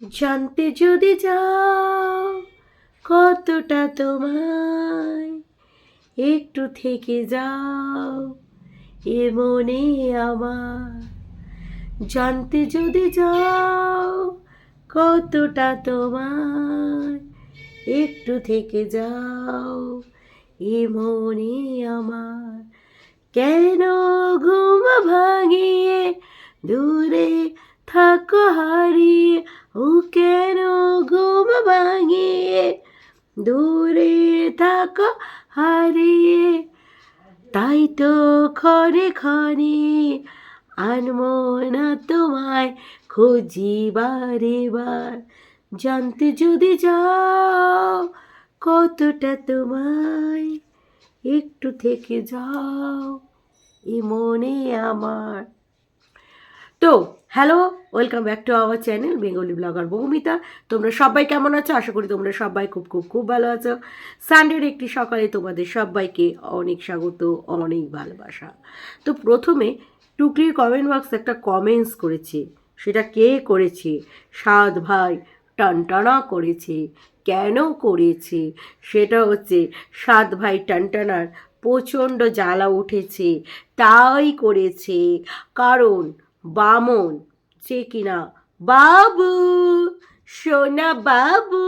জানতে যদি যাও কতটা তোমায়, একটু থেকে যাও এ মনে আমার। জানতে যদি যাও কতটা তোমায়, একটু থেকে যাও এ মনে আমার। কেন ঘুম ভাঙিয়ে দূরে থাকো হারিয়ে ও কেন ঘুম ভাঙিয়ে দূরে থাকো হারিয়ে তাই তো ক্ষণে ক্ষণে আনমো না তোমায় খুঁজি বারে বার জানতে যদি যাও কতটা তোমায় একটু থেকে যাও এ মনে আমার তো hello, welcome back to our channel Bengali blogger Boumita. তোমরা সবাই কেমন আছো? আশা করি তোমরা সবাই খুব খুব খুব ভালো আছো। সানডের একটি সকালে তোমাদের সবাইকে অনেক স্বাগত, অনেক ভালোবাসা। তো প্রথমে টুকলির কমেন্ট বক্স একটা কমেন্টস করেছে। সেটা কে করেছে? সাত ভাই টানটানা করেছে। কেন করেছে? সেটা হচ্ছে সাত ভাই টানটানার প্রচণ্ড জ্বালা উঠেছে। তাই করেছে। কারণ বামন যে কিনা বাবু, সোনা বাবু।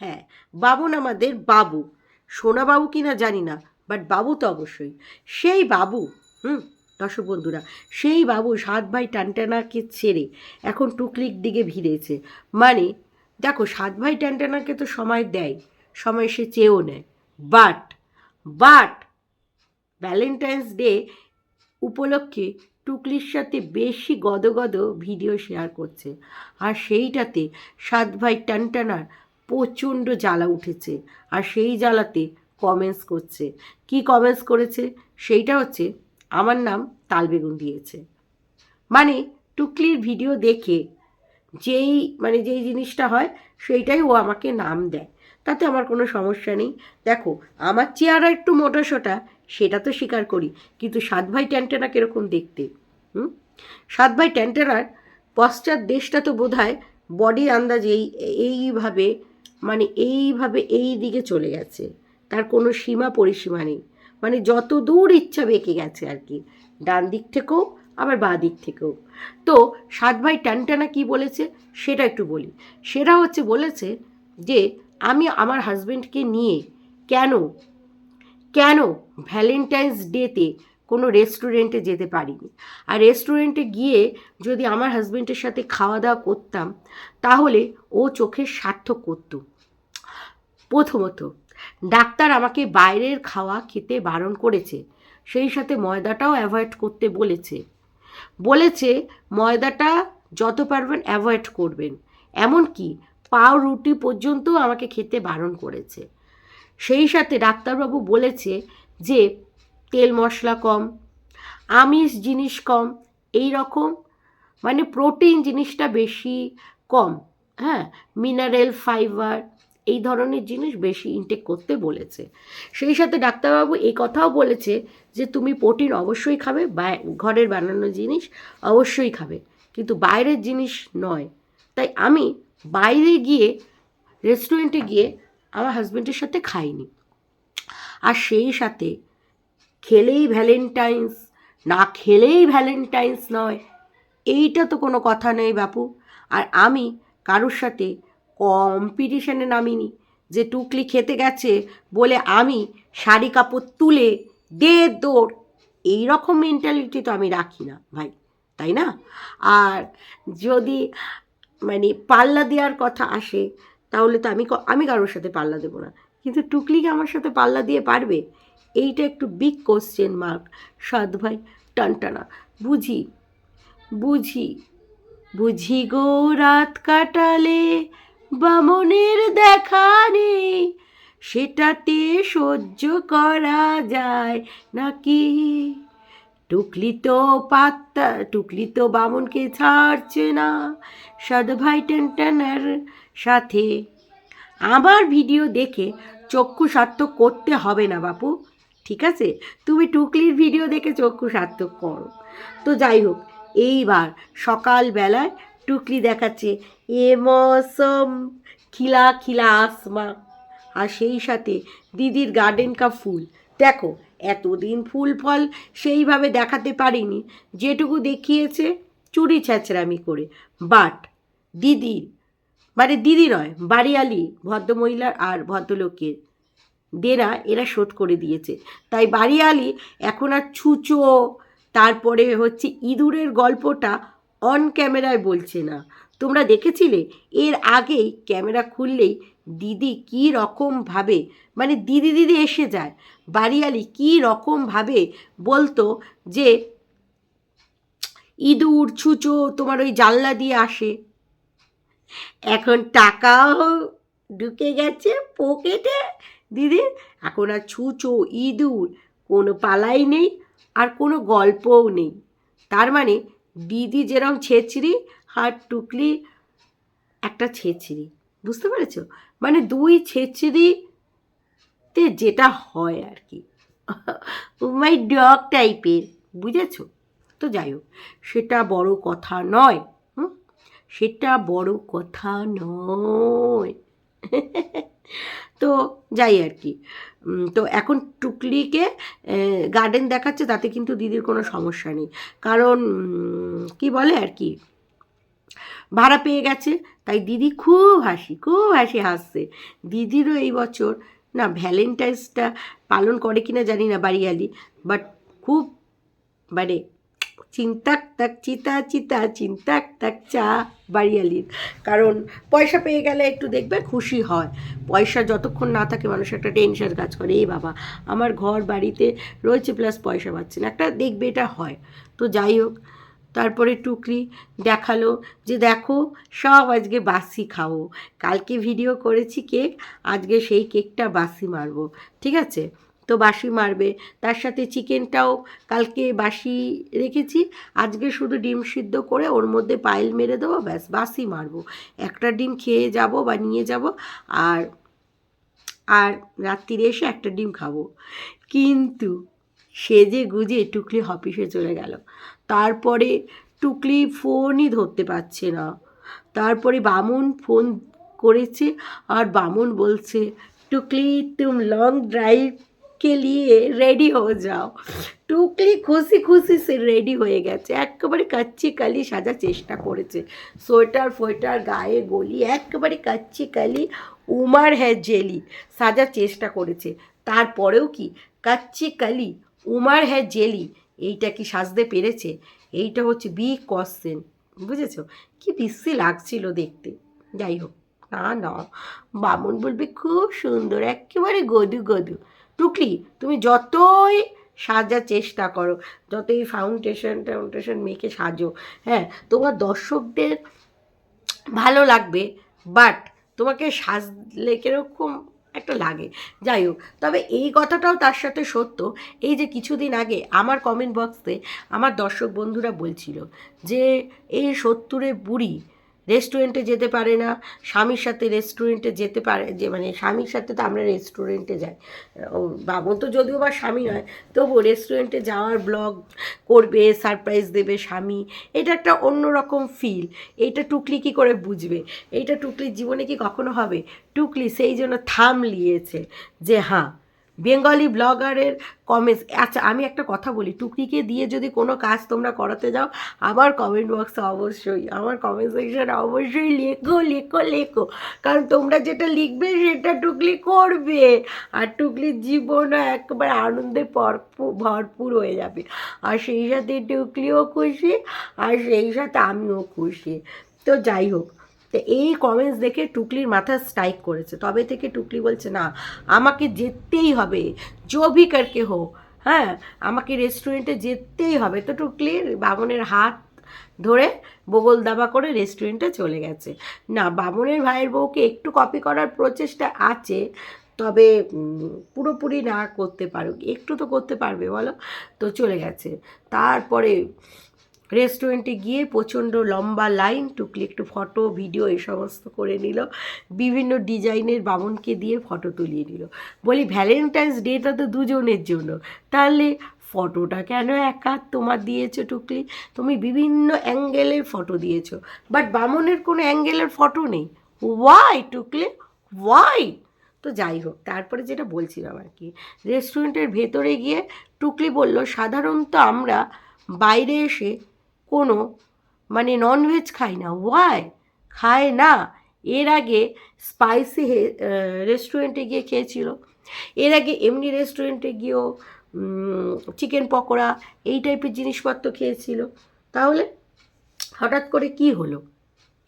হ্যাঁ বামন আমাদের বাবু। সোনা বাবু কিনা জানি না বাট বাবু তো অবশ্যই। সেই বাবু, হুম, দর্শক বন্ধুরা, সেই বাবু সাত ভাই টানটানাকে ছেড়ে এখন টুকলির দিকে ভিড়েছে। মানে দেখো, সাত ভাই টানটানাকে তো সময় দেয়, সময় সে চেয়েও নেয়। বাট বাট ভ্যালেন্টাইন্স ডে উপলক্ষে টুকলির সাথে বেশি গদগদ ভিডিও শেয়ার করছে। আর সেইটাতে সাত ভাই টানটানার প্রচণ্ড জ্বালা উঠেছে আর সেই জ্বালাতে কমেন্টস করছে। কি কমেন্টস করেছে? সেইটা হচ্ছে, আমার নাম তালবেগুন দিয়েছে। মানে টুকলির ভিডিও দেখে যেই মানে যেই জিনিসটা হয়, সেইটাই ও আমাকে নাম দেয়। তাতে আমার কোনো সমস্যা নেই। দেখো, আমার চেহারা একটু মোটা সোটা তো স্বীকার করি। কিন্তু সাত ভাই ট্যান্টেনা কীরকম দেখতে? হুম? সাত ভাই ট্যান্টেনার পশ্চাৎ দেশটা তো বোধ বডি আন্দাজে এই, এইভাবে মানে এইভাবে এই দিকে চলে গেছে। তার কোনো সীমা পরিসীমা নেই। মানে যত দূর ইচ্ছা বেঁকে গেছে আর কি। ডান দিক থেকেও, আবার বাঁ দিক থেকেও। তো সাত ভাই টানটানা কি বলেছে? সেটা একটু বলি। সেটা হচ্ছে বলেছে যে, আমি আমার হাজব্যান্ডকে নিয়ে কেন কেন ভ্যালেন্টাইন্স ডেতে কোনো রেস্টুরেন্টে যেতে পারিনি? আর রেস্টুরেন্টে গিয়ে যদি আমার হাজব্যান্ডের সাথে খাওয়া দাওয়া করতাম, তাহলে ও চোখের সার্থক করতো। প্রথমত, ডাক্তার আমাকে বাইরের খাওয়া খেতে বারণ করেছে। সেই সাথে ময়দাটাও অ্যাভয়েড করতে বলেছে। বলেছে, ময়দাটা যত পারবেন অ্যাভয়েড করবেন। এমনকি পাও রুটি পর্যন্ত আমাকে খেতে বারণ করেছে। সেই সাথে ডাক্তারবাবু বলেছে যে, তেল মশলা কম, আমিষ জিনিস কম, এই রকম মানে প্রোটিন জিনিসটা বেশি কম হ্যাঁ? মিনারেল ফাইবার, এই ধরনের জিনিস বেশি ইনটেক করতে বলেছে। সেই সাথে ডাক্তারবাবু এই কথাও বলেছে যে, তুমি প্রোটিন অবশ্যই খাবে ঘরের বানানো জিনিস অবশ্যই খাবে, কিন্তু বাইরের জিনিস নয়। তাই আমি বাইরে গিয়ে রেস্টুরেন্টে গিয়ে আমার সাথে খাইনি। আর সেই সাথে খেলেই ভ্যালেন্টাইন্স না খেলেই ভ্যালেন্টাইন্স নয়, এইটা তো কোনো কথা নেই বাপু। আর আমি কারোর সাথে কম্পিটিশানে নামিনি, যে টুকলি খেতে গেছে বলে আমি শাড়ি কাপড় তুলে দে দৌড়। এই রকম মেন্টালিটি তো আমি রাখি না ভাই, তাই না? আর যদি মানে পাল্লা দেওয়ার কথা আসে তাহলে তো আমি আমি কারোর সাথে পাল্লা দেবো না। কিন্তু টুকলিকে আমার সাথে পাল্লা দিয়ে পারবে? এইটা একটু বিগ কোশ্চেন মার্ক সাত ভাই টানটানা বুঝি বুঝি বুঝি গো রাত কাটালে বামনের দেখা নেই, সেটাতে সহ্য করা যায় নাকি? টুকলি তো পাত্তা, টুকলি তো বামনকে ছাড়ছে না সাদ ভাই টেনটেনের সাথে। আমার ভিডিও দেখে চক্ষু সার্থক করতে হবে না বাপু, ঠিক আছে? তুমি টুকলির ভিডিও দেখে চক্ষু সার্থক করো। তো যাই হোক, এইবার সকালবেলায় টুকলি দেখাচ্ছে এ মৌসম খিলা খিলা আসমা। আর সেই সাথে দিদির গার্ডেন কা ফুল। দেখো, এতদিন ফুল ফল সেইভাবে দেখাতে পারিনি। যেটুকু দেখিয়েছে চুরি ছ্যাচরামি করে। বাট দিদির মানে দিদি নয়, বাড়িয়ালি, ভদ্রমহিলার আর ভদ্রলোকের। দেরা এরা শোধ করে দিয়েছে। তাই বাড়িয়ালি এখন আর ছুচো, তারপরে হচ্ছে ইঁদুরের গল্পটা অন ক্যামেরায় বলছে না। তোমরা দেখেছিলে? এর আগেই ক্যামেরা খুললেই দিদি কী রকমভাবে মানে দিদি দিদি এসে যায়। বাড়িয়ালি কী রকমভাবে বলতো যে, ইঁদুর, ছুচো, তোমার ওই জানলা দিয়ে আসে। এখন টাকাও ঢুকে গেছে পকেটে, দিদি। এখন আর ছুঁচো, ইঁদুর কোনো পালাই নেই আর কোনো গল্পও নেই। তার মানে দিদি যেরকম ছেচড়ি আর টুকলি একটা ছেচড়ি, বুঝতে পেরেছ? মানে দুই ছেচড়িতে যেটা হয় আর কি। মাই ডগ টাইপের বুঝেছ? তো যাই হোক, সেটা বড় কথা নয়। সেটা বড় কথা নয়। তো যাই আর কি। তো এখন টুকলিকে গার্ডেন দেখাচ্ছে, তাতে কিন্তু দিদির কোনো সমস্যা নেই। কারণ কি বলে আর কি? ভাড়া পেয়ে গেছে, তাই দিদি খুব হাসি খুব হাসি হাসছে। দিদিরও এই বছর, না ভ্যালেন্টাইন্সটা পালন করে কিনা জানি না বাড়িয়ালি বাট খুব মানে চিন্তাক তাক, চিতা চিতা, চিন্তাক তাক, চা, বাড়িয়ালির। কারণ পয়সা পেয়ে গেলে একটু দেখবে খুশি হয়। পয়সা যতক্ষণ না থাকে মানুষ একটা টেনশন কাজ করে এই বাবা, আমার ঘর বাড়িতে রয়েছে প্লাস পয়সা পাচ্ছে না। একটা দেখবে এটা হয়। তো যাই হোক, তারপরে টুকরি দেখাল যে দেখো, সব আজকে বাসি খাও কালকে ভিডিও করেছি কেক, আজকে সেই কেকটা বাসি মারবো। ঠিক আছে? তো বাসি মারবে। তার সাথে চিকেনটাও কালকে বাসি রেখেছি। আজকে শুধু ডিম সিদ্ধ করে ওর মধ্যে পায়েল মেরে দেবো, ব্যাস বাসি মারবো। একটা ডিম খেয়ে যাব বা নিয়ে যাব আর আর রাত্রিরে এসে একটা ডিম খাব। কিন্তু সেজে গুজে টুকলি অফিসে চলে গেল। তারপরে টুকলি ফোনই ধরতে পারছে না। তারপরে বামুন ফোন করেছে আর বামুন বলছে, টুকলি, তুম লং ড্রাইভ के लिए रेडी हो যাও টুকলি খুশি খুশি সে রেডি হয়ে গেছে একেবারে কাচ্চি কালি সাজার চেষ্টা করেছে সোয়েটার ফোয়েটার গায়ে গলি একেবারে কাচ্চি কালি উমার হ্যাঁ জেলি সাজার চেষ্টা করেছে তারপরেও কি কাচ্চি কালি উমার হ্যাঁ জেলি এইটা কি সাজতে পেরেছে এইটা হচ্ছে বি কোশ্চেন বুঝেছো কি বিশ্রী লাগছিল দেখতে যাই হোক না না বামুন বলবে খুব সুন্দর একেবারে গদু গদু টুকলি, তুমি যতই সাজার চেষ্টা করো, যতই ফাউন্ডেশন টাউন্ডেশন মেখে সাজো হ্যাঁ তোমার দর্শকদের ভালো লাগবে বাট তোমাকে সাজলে কীরকম একটা লাগে। যাই হোক, তবে এই কথাটাও তার সাথে সত্য। এই যে কিছুদিন আগে আমার কমেন্ট বক্সে আমার দর্শক বন্ধুরা বলছিল যে, এই সত্তরে বুড়ি রেস্টুরেন্টে যেতে পারে না, স্বামীর সাথে রেস্টুরেন্টে যেতে পারে, যে মানে স্বামীর সাথে তো আমরা রেস্টুরেন্টে যাই। বাবন তো যদিও বা স্বামী নয় তবু রেস্টুরেন্টে যাওয়ার ব্লগ করবে, সারপ্রাইজ দেবে স্বামী, এটা একটা অন্যরকম ফিল এইটা টুকলি কি করে বুঝবে? এইটা টুকলির জীবনে কি কখনো হবে? টুকলি সেই জন্য থাম লিয়েছে যে হ্যাঁ বেঙ্গলি ব্লগারের কমেন্টস আচ্ছা আমি একটা কথা বলি, টুকরিকে দিয়ে যদি কোনো কাজ তোমরা করাতে যাও, আমার কমেন্ট বক্সে অবশ্যই, আমার কমেন্ট সেকশনে অবশ্যই লেখো লেখো লেখো। কারণ তোমরা যেটা লিখবে, সেটা টুকলি করবে। আর টুকলির জীবনও একেবারে আনন্দে ভরপুর হয়ে যাবে। আর সেই সাথে টুকলিও খুশি, আর সেই সাথে আমিও খুশি। তো যাই হোক তো এই কমেন্টস দেখে টুকলির মাথা স্ট্রাইক করেছে। তবে থেকে টুকলি বলছে, না, আমাকে যেতেই হবে। জো ভি করকে হো হ্যাঁ আমাকে রেস্টুরেন্টে যেতেই হবে। তো টুকলির বামনের হাত ধরে বগল দাবা করে রেস্টুরেন্টে চলে গেছে। না, বামনের ভাইয়ের বউকে একটু কপি করার প্রচেষ্টা আছে, তবে পুরোপুরি না করতে পারুক। একটু তো করতে পারবে, বলো? তো চলে গেছে। তারপরে রেস্টুরেন্টে গিয়ে প্রচণ্ড লম্বা লাইন, টুকলি একটু ফটো, ভিডিও এই সমস্ত করে নিল। বিভিন্ন ডিজাইনের বামনকে দিয়ে ফটো তুলিয়ে নিল। বলি ভ্যালেন্টাইন্স ডেটা তো দুজনের জন্য। তাহলে ফটোটা কেন একা তোমার দিয়েছ টুকলি? তুমি বিভিন্ন অ্যাঙ্গেলের ফটো দিয়েছ। বাট বামনের কোনো অ্যাঙ্গেলের ফটো নেই। ওয়াই টুকলি? ওয়াই তো যাই হোক, তারপরে যেটা বলছিলাম আর কি, রেস্টুরেন্টের ভেতরে গিয়ে টুকলি বলল, সাধারণত আমরা বাইরে এসে কোনো মানে ননভেজ খাই না। ওয়াই খায় না। এর আগে স্পাইসি রেস্টুরেন্টে গিয়ে খেয়েছিল। এর আগে এমনি রেস্টুরেন্টে গিয়েও চিকেন পকোড়া, এই টাইপের জিনিসপত্র খেয়েছিল। তাহলে হঠাৎ করে কি হলো?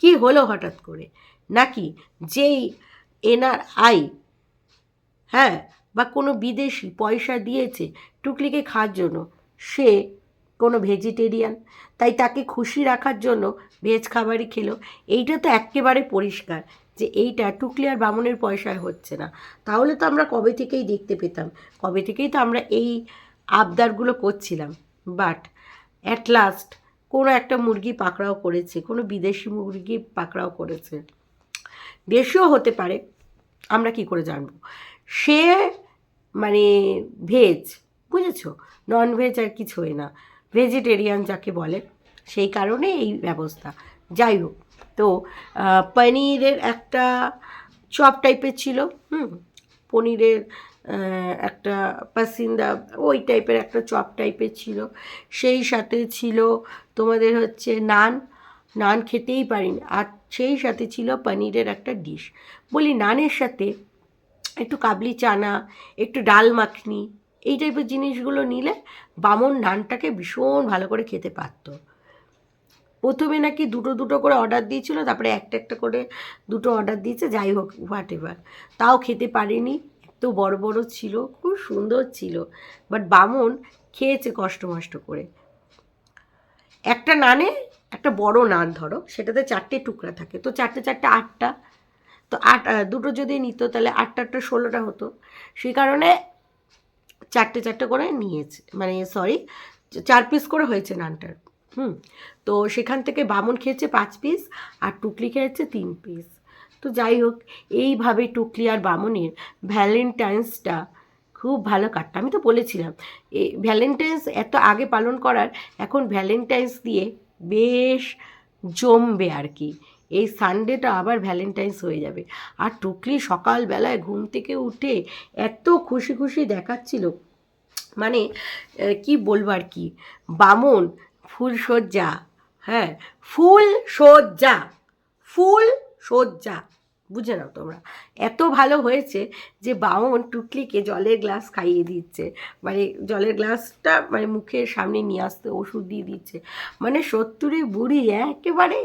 কি হলো হঠাৎ করে? নাকি যেই এনার আই হ্যাঁ বা কোনো বিদেশি পয়সা দিয়েছে টুকলিকে খাওয়ার জন্য, সে কোনো ভেজিটেরিয়ান তাই তাকে খুশি রাখার জন্য ভেজ খাবারই খেলো। এইটা তো একেবারে পরিষ্কার যে এইটা টুকলি আর বামুনের পয়সায় হচ্ছে না। তাহলে তো আমরা কবে থেকেই দেখতে পেতাম, কবে থেকেই তো আমরা এই আবদারগুলো করছিলাম। বাট অ্যাট লাস্ট কোনো একটা মুরগি পাকড়াও করেছে, কোনো বিদেশি মুরগি পাকড়াও করেছে। দেশীয় হতে পারে, আমরা কি করে জানব? সে মানে ভেজ বুঝেছ? নন ভেজ আর কিছু হয় না। ভেজিটেরিয়ান যাকে বলে, সেই কারণে এই ব্যবস্থা। যাই হোক, তো পনিরের একটা চপ টাইপের ছিল, হুম, পনিরের একটা পাসিন্দা, ওই টাইপের একটা চপ টাইপের ছিল। সেই সাথে ছিল তোমাদের হচ্ছে নান নান খেতেই পারিনি। আর সেই সাথে ছিল পনিরের একটা ডিশ। বলি নানের সাথে একটু কাবলি চানা, একটু ডাল মাখনি এই টাইপের জিনিসগুলো নিলে বামন নানটাকে ভীষণ ভালো করে খেতে পারতো। প্রথমে নাকি দুটো দুটো করে অর্ডার দিয়েছিল, তারপরে একটা একটা করে দুটো অর্ডার দিয়েছে, যাই হোক হোয়াট এভার তাও খেতে পারিনি, এত বড় বড় ছিল, খুব সুন্দর ছিল। বাট বামন খেয়েছে কষ্ট মষ্ট করে। একটা নানে, একটা বড় নান ধরো, সেটাতে চারটে টুকরা থাকে, তো চারটে চারটে আটটা। তো আট দুটো যদি নিত, তাহলে আটটা আটটা ষোলোটা হতো। সেই কারণে চারটে চারটে করে নিয়েছে মানে সরি চার পিস করে হয়েছে নানটার, হুম। তো সেখান থেকে বামন খেয়েছে পাঁচ পিস আর টুকলি খেয়েছে তিন পিস তো যাই হোক, এইভাবে টুকলি আর বামনের ভ্যালেন্টাইন্সটা খুব ভালো কাটটা আমি তো বলেছিলাম এই ভ্যালেন্টাইন্স এত আগে পালন করার, এখন ভ্যালেন্টাইন্স দিয়ে বেশ জমবে আর কি। এই সানডেটা আবার ভ্যালেন্টাইন্স হয়ে যাবে। আর টুকলি সকালবেলায় ঘুম থেকে উঠে এত খুশি খুশি দেখাচ্ছিল। মানে কি বলব আর কি? বামন, ফুল সজ্জা হ্যাঁ ফুল সজ্জা ফুল সজ্জা বুঝে নাও তোমরা। এত ভালো হয়েছে যে বামন টুকলিকে জলের গ্লাস খাইয়ে দিচ্ছে। মানে জলের গ্লাসটা মানে মুখের সামনে নিয়ে আসতে ওষুধ দিয়ে দিচ্ছে। মানে সত্তরে বুড়ি একেবারে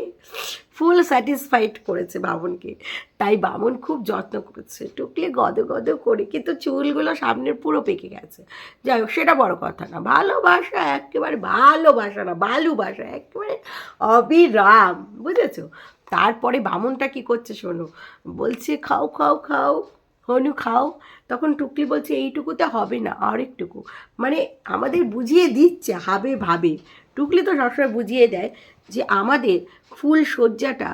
ফুল স্যাটিসফাইড করেছে বামনকে। তাই বামন খুব যত্ন করেছে। টুকলি গদ গদ করে কিন্তু চুলগুলো সামনের পুরো পেকে গেছে। যাই হোক, সেটা বড় কথা না। ভালোবাসা একেবারে, ভালোবাসা না ভালোবাসা একেবারে অবিরাম। বুঝেছ? তারপরে বামনটা কি করছে শোনো? বলছে, খাও খাও খাও, হনু, খাও। তখন টুকলি বলছে, এইটুকুতে হবে না আর একটুকু মানে আমাদের বুঝিয়ে দিচ্ছে, হাবে, ভাবে। টুকলি তো সবসময় বুঝিয়ে দেয় যে আমাদের ফুল সজ্জাটা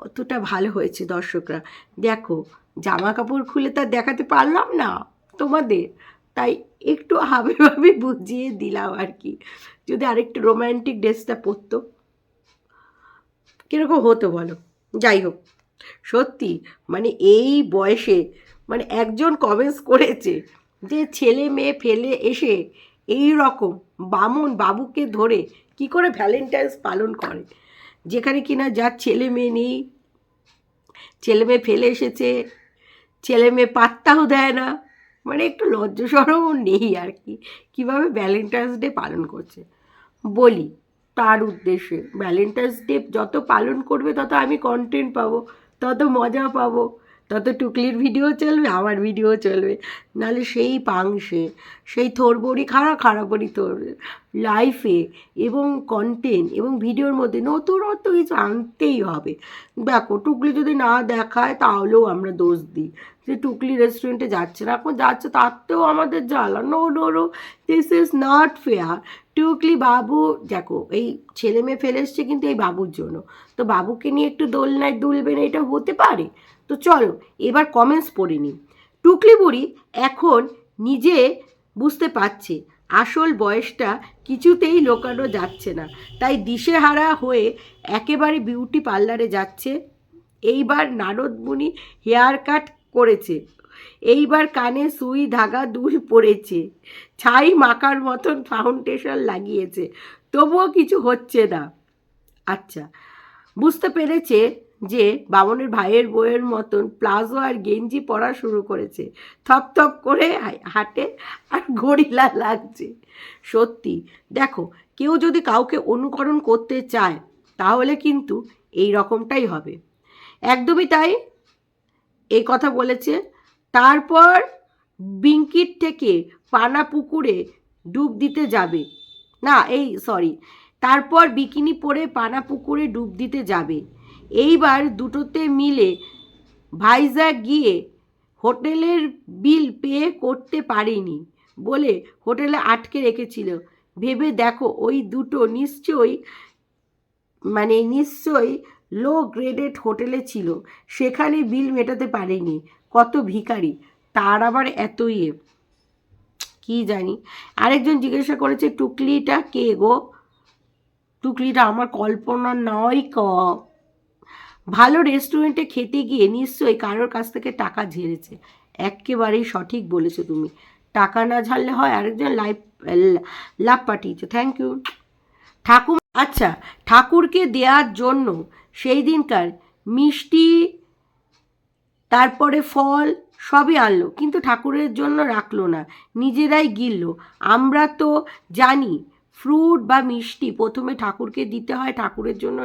কতটা ভালো হয়েছে দর্শকরা। দেখো জামা কাপড় খুলে তা দেখাতে পারলাম না তোমাদের। তাই একটু হাবে, ভাবে বুঝিয়ে দিলাম আর কি। যদি আরেকটু রোম্যান্টিক ড্রেসটা পরতো। কীরকম হতো বলো? যাই হোক, সত্যি মানে এই বয়সে মানে একজন কমেন্টস করেছে যে ছেলে মেয়ে ফেলে এসে এই রকম বামুন বাবুকে ধরে কি করে ভ্যালেন্টাইন্স পালন করে? যেখানে কিনা যার ছেলে মেয়ে নেই, ছেলে মেয়ে ফেলে এসেছে, ছেলে মেয়ে পাত্তাও দেয় না মানে একটু লজ্জাসরমও নেই আর কি। কীভাবে ভ্যালেন্টাইন্স ডে পালন করছে? বলি তার উদ্দেশ্যে। ভ্যালেন্টাইন্স ডে যত পালন করবে তত আমি কন্টেন্ট পাবো তত মজা পাবো। তত টুকলির ভিডিও চলবে, আমার ভিডিও চলবে। নাহলে সেই পাংশে, সেই থোরবড়ি খাড়া খাড়া বড়ি তোর লাইফে এবং কন্টেন্ট এবং ভিডিওর মধ্যে নতুনত্ব কিছু আনতেই হবে। দেখো, টুকলি যদি না দেখায়, তাহলেও আমরা দোষ দিই। যে টুকলি রেস্টুরেন্টে যাচ্ছে না, এখন যাচ্ছে তাতেও আমাদের জ্বালা। No no no this is not fair Tukli বাবু, দেখো, এই ছেলে মেয়ে ফেলে এসছে কিন্তু এই বাবুর জন্য। তো বাবুকে নিয়ে একটু দোলনায় দুলবে না, এটা হতে পারে? তো চলো, এবার কমেন্টস পড়ে নিই। টুকলি বুড়ি এখন নিজে বুঝতে পারছে, আসল বয়সটা কিছুতেই লোকানো যাচ্ছে না। তাই দিশেহারা হয়ে একেবারে বিউটি পার্লারে যাচ্ছে। এইবার নারদমুনি হেয়ার কাট করেছে। এইবার কানে সুই ধাগা দুল পড়েছে। ছাই মাখার মতন ফাউন্ডেশন লাগিয়েছে। তবুও কিছু হচ্ছে না। আচ্ছা বুঝতে পেরেছে যে বামনের ভাইয়ের বইয়ের মতন প্লাজো আর গেঞ্জি পরা শুরু করেছে। থপ থপ করে হাঁটে আর গরিলা লাগছে। সত্যি, দেখো, কেউ যদি কাউকে অনুকরণ করতে চায়, তাহলে কিন্তু এই রকমটাই হবে। একদমই তাই, এই কথা বলেছে। তারপর বিঙ্কির থেকে পানা পুকুরে ডুব দিতে যাবে। না, এই সরি তারপর বিকিনি পরে পানা পুকুরে ডুব দিতে যাবে। এইবার দুটোতে মিলে ভাইজাগ গিয়ে হোটেলের বিল পে করতে পারেনি বলে হোটেলে আটকে রেখেছিল। ভেবে দেখো, ওই দুটো নিশ্চয়ই মানে নিশ্চয়ই লো গ্রেডেড হোটেলে ছিল, সেখানে বিল মেটাতে পারেনি। কত ভিখারি, তার আবার এত ইয়ে কি জানি, আরেকজন জিজ্ঞাসা করেছে, টুকলিটা কে গো? টুকলিটা আমার কল্পনা নয় ক। ভালো রেস্টুরেন্টে খেতে গিয়ে নিশ্চয়ই কারোর কাছ থেকে টাকা ঝেড়েছে। একেবারেই সঠিক বলেছ তুমি। টাকা না ঝাড়লে হয় আরেকজন লাইফ লাভ পাঠিয়েছে। থ্যাংক ইউ ঠাকুর আচ্ছা ঠাকুরকে দেওয়ার জন্য সেই দিনকার মিষ্টি, তারপরে ফল সবই আনলো, কিন্তু ঠাকুরের জন্য রাখল না, নিজেরাই গিলল। আমরা তো জানি ফ্রুট বা মিষ্টি প্রথমে ঠাকুরকে দিতে হয় ঠাকুরের জন্য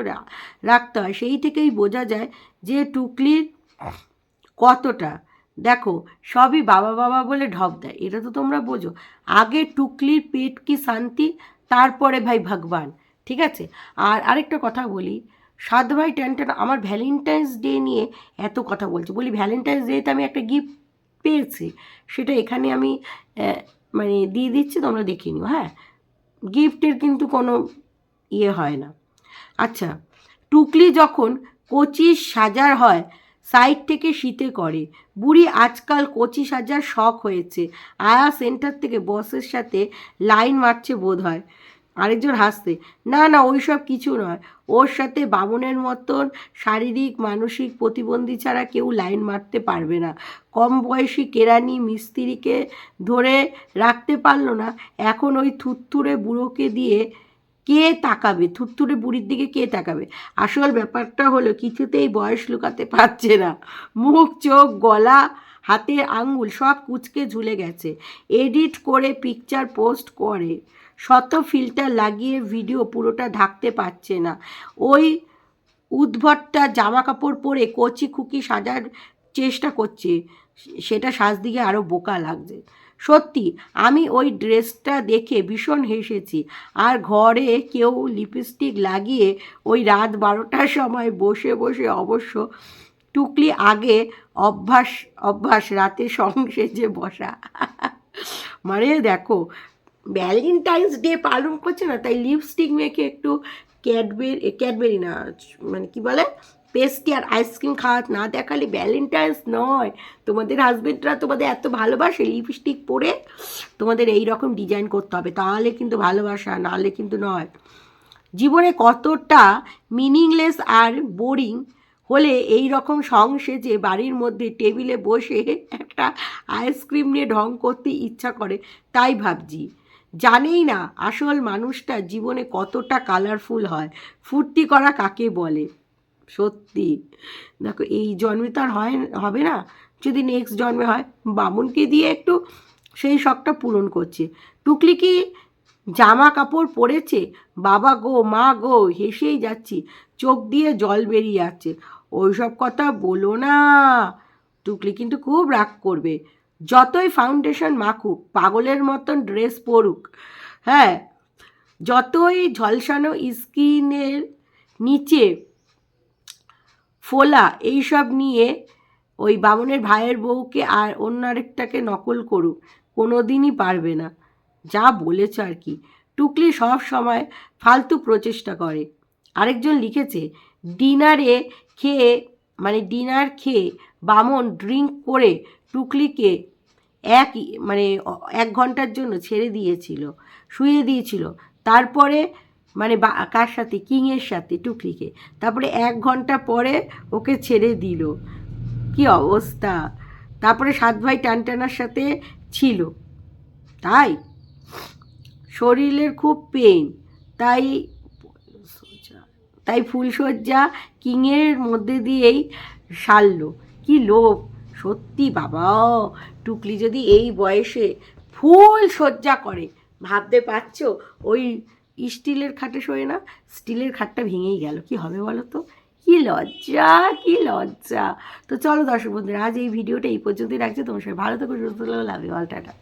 রাখতে হয়। সেই থেকেই বোঝা যায় যে টুকলির কতটা। দেখো সবই বাবা বাবা বলে ঢপ দেয় এটা তো তোমরা বোঝো। আগে টুকলির পেট কি শান্তি তারপরে ভাই ভগবান ঠিক আছে? আর আরেকটা কথা বলি সাত ভাই টেনটেন আমার ভ্যালেন্টাইন্স ডে নিয়ে এত কথা বলছি। বলি ভ্যালেন্টাইন্স ডেতে আমি একটা গিফট পেয়েছি সেটা এখানে আমি মানে দিয়ে দিচ্ছি তোমরা দেখে নিও। হ্যাঁ? গিফটের কিন্তু কোনো ইয়ে হয় না। আচ্ছা টুকলি যখন পঁচিশ হাজার হয় সাইড থেকে শীতে করে। বুড়ি আজকাল পঁচিশ হাজার শখ হয়েছে। আয়া সেন্টার থেকে বসের সাথে লাইন মারছে বোধ হয় আরেকজন হাসতে না না, ওইসব কিছু নয়। ওর সাথে বামনের মতন শারীরিক, মানসিক প্রতিবন্ধী ছাড়া কেউ লাইন মারতে পারবে না। কম বয়সী কেরানি মিস্ত্রিকে ধরে রাখতে পারল না। এখন ওই থুত্তুরে বুড়োকে দিয়ে কে তাকাবে? থুত্তুরে বুড়ির দিকে কে তাকাবে? আসল ব্যাপারটা হলো, কিছুতেই বয়স লুকাতে পারছে না। মুখ, চোখ, গলা, হাতের আঙ্গুল সব কুচকে ঝুলে গেছে। এডিট করে পিকচার পোস্ট করে। শত ফিল্টার লাগিয়ে ভিডিও পুরোটা ঢাকতে পারছে না। ওই উদ্ভটটা জামা কাপড় পরে কচি খুকি সাজার চেষ্টা করছে, সেটা সাজদিকে আরও বোকা লাগছে। সত্যি, আমি ওই ড্রেসটা দেখে ভীষণ হেসেছি। আর ঘরে কেউ লিপস্টিক লাগিয়ে ওই রাত বারোটার সময় বসে বসে অবশ্য টুকলি আগে অভ্যাস অভ্যাস, রাতে সং সেজে বসা। মানে দেখো ভ্যালেন্টাইন্স ডে পালন করছে না, তাই লিপস্টিক মেখে একটু ক্যাডবেরি ক্যাডবেরি না মানে কি বলে? পেস্টি আর আইসক্রিম খাওয়া না দেখালে ভ্যালেন্টাইন্স নয়। তোমাদের হাজবেন্ডরা তোমাদের এত ভালোবাসে লিপস্টিক পরে, তোমাদের এই রকম ডিজাইন করতে হবে। তাহলে কিন্তু ভালোবাসা, নাহলে কিন্তু নয়। জীবনে কতটা মিনিংলেস আর বোরিং হলে এই রকম সং সেজে বাড়ির মধ্যে টেবিলে বসে একটা আইসক্রিম নিয়ে ঢং করতে ইচ্ছা করে, তাই ভাবছি। জানেই না আসল মানুষটা জীবনে কতটা কালারফুল হয়। ফুর্তি করা কাকে বলে? সত্যি। দেখো, এই জন্মে তো আর হয়, হবে না? যদি নেক্সট জন্মে হয়, বামুনকে দিয়ে একটু সেই শখটা পূরণ করছে। টুকলি কি জামা কাপড় পরেছে? বাবা গো, মা গো, হেসেই যাচ্ছি। চোখ দিয়ে জল বেরিয়ে যাচ্ছে ওইসব কথা বলো না। টুকলি কিন্তু খুব রাগ করবে। যতই ফাউন্ডেশন মাখুক, পাগলের মতন ড্রেস পরুক হ্যাঁ যতই ঝলসানো স্কিনের নিচে ফোলা এইসব নিয়ে ওই বামনের ভাইয়ের বউকে আর অন্য আরেকটাকে নকল করুক কোনো দিনই পারবে না। যা বলেছ আর কি। টুকলি সব সময় ফালতু প্রচেষ্টা করে। আরেকজন লিখেছে ডিনারে খেয়ে মানে ডিনার খেয়ে বামন ড্রিঙ্ক করে টুকলিকে একই মানে এক ঘণ্টার জন্য ছেড়ে দিয়েছিল, শুয়ে দিয়েছিল। তারপরে মানে কার সাথে? কিংয়ের সাথে? টুকলিকে। তারপরে এক ঘণ্টা পরে ওকে ছেড়ে দিল। কি অবস্থা? তারপরে সাত ভাই টানটানার সাথে ছিল। তাই? শরীরের খুব পেন তাই তাই ফুলশয্যা কিংয়ের মধ্যে দিয়েই সারলো। কি লোভ! সত্যি বাবা টুকলি যদি এই বয়সে ফুল শয্যা করে, ভাবতে পারছ? ওই স্টিলের খাটে শোয়ে না, স্টিলের খাটটা ভেঙেই গেল, কি হবে বলো তো? কি লজ্জা কি লজ্জা। তো চলো দর্শক বন্ধুরা, আজ এই ভিডিওটা এই পর্যন্তই রাখছি, তোমার সবাই ভালো থেকো, সুস্থ লাভ অল টাটা।